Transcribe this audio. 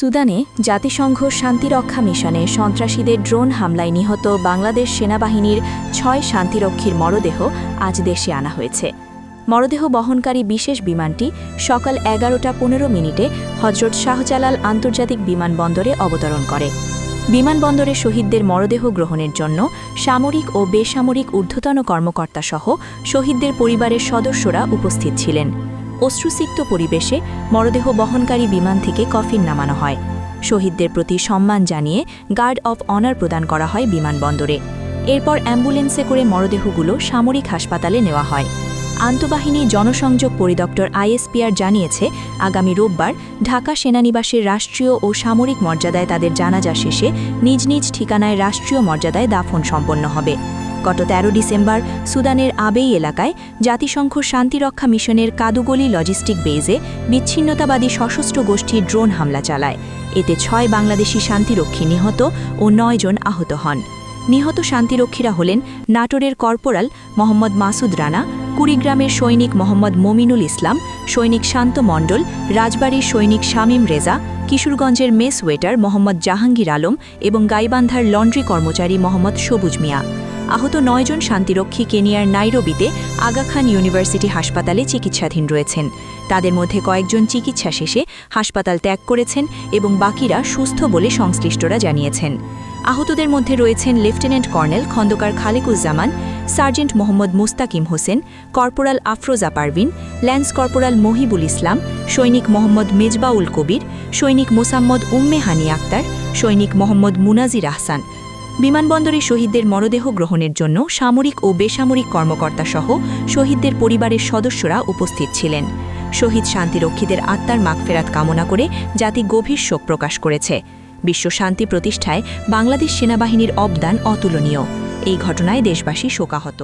সুদানে জাতিসংঘ শান্তিরক্ষা মিশনে সন্ত্রাসীদের ড্রোন হামলায় নিহত বাংলাদেশ সেনাবাহিনীর ছয় শান্তিরক্ষীর মরদেহ আজ দেশে আনা হয়েছে। মরদেহ বহনকারী বিশেষ বিমানটি সকাল এগারোটা পনেরো মিনিটে হজরত শাহজালাল আন্তর্জাতিক বিমানবন্দরে অবতরণ করে। বিমানবন্দরে শহীদদের মরদেহ গ্রহণের জন্য সামরিক ও বেসামরিক ঊর্ধ্বতন কর্মকর্তাসহ শহীদদের পরিবারের সদস্যরা উপস্থিত ছিলেন। অশ্রুসিক্ত পরিবেশে মরদেহ বহনকারী বিমান থেকে কফিন নামানো হয়। শহীদদের প্রতি সম্মান জানিয়ে গার্ড অফ অনার প্রদান করা হয় বিমানবন্দরে। এরপর অ্যাম্বুলেন্সে করে মরদেহগুলো সামরিক হাসপাতালে নেওয়া হয়। আন্তঃবাহিনী জনসংযোগ পরিদপ্তর আইএসপিআর জানিয়েছে, আগামী রোববার ঢাকা সেনানিবাসের রাষ্ট্রীয় ও সামরিক মর্যাদায় তাদের জানাজা শেষে নিজ নিজ ঠিকানায় রাষ্ট্রীয় মর্যাদায় দাফন সম্পন্ন হবে। গত ১৩ ডিসেম্বর সুদানের আবেই এলাকায় জাতিসংঘ শান্তিরক্ষা মিশনের কাদুগলি লজিস্টিক বেজে বিচ্ছিন্নতাবাদী সশস্ত্র গোষ্ঠী ড্রোন হামলা চালায়। এতে ছয় বাংলাদেশি শান্তিরক্ষী নিহত ও নয় জন আহত হন। নিহত শান্তিরক্ষীরা হলেন নাটোরের কর্পোরাল মোহাম্মদ মাসুদ রানা, কুড়িগ্রামের সৈনিক মোহাম্মদ মমিনুল ইসলাম, সৈনিক শান্ত মণ্ডল, রাজবাড়ির সৈনিক শামীম রেজা, কিশোরগঞ্জের মেস ওয়েটার মোহাম্মদ জাহাঙ্গীর আলম এবং গাইবান্ধার লন্ড্রি কর্মচারী মোহাম্মদ সবুজ মিয়া। আহত নয়জন শান্তিরক্ষী কেনিয়ার নাইরোবিতে আগা খান ইউনিভার্সিটি হাসপাতালে চিকিৎসাধীন রয়েছেন। তাদের মধ্যে কয়েকজন চিকিৎসা শেষে হাসপাতাল ত্যাগ করেছেন এবং বাকিরা সুস্থ বলে সংশ্লিষ্টরা জানিয়েছেন। আহতদের মধ্যে রয়েছেন lieutenant colonel Khondokar Khalequzzaman, sergeant Mohammad Mustakim Hossain, corporal Afroza Parvin, lance corporal Mohibul Islam, সৈনিক মোহাম্মদ মেজবাউল কবির, সৈনিক মোসাম্মদ উম্মে হানি আক্তার, সৈনিক মোহাম্মদ মুনাজির আহসান বিমানবন্দরে শহীদদের মরদেহ গ্রহণের জন্য সামরিক ও বেসামরিক কর্মকর্তাসহ শহীদদের পরিবারের সদস্যরা উপস্থিত ছিলেন। শহীদ শান্তিরক্ষীদের আত্মার মাগফেরাত কামনা করে জাতি গভীর শোক প্রকাশ করেছে। বিশ্ব শান্তি প্রতিষ্ঠায় বাংলাদেশ সেনাবাহিনীর অবদান অতুলনীয়। এই ঘটনায় দেশবাসী শোকাহত।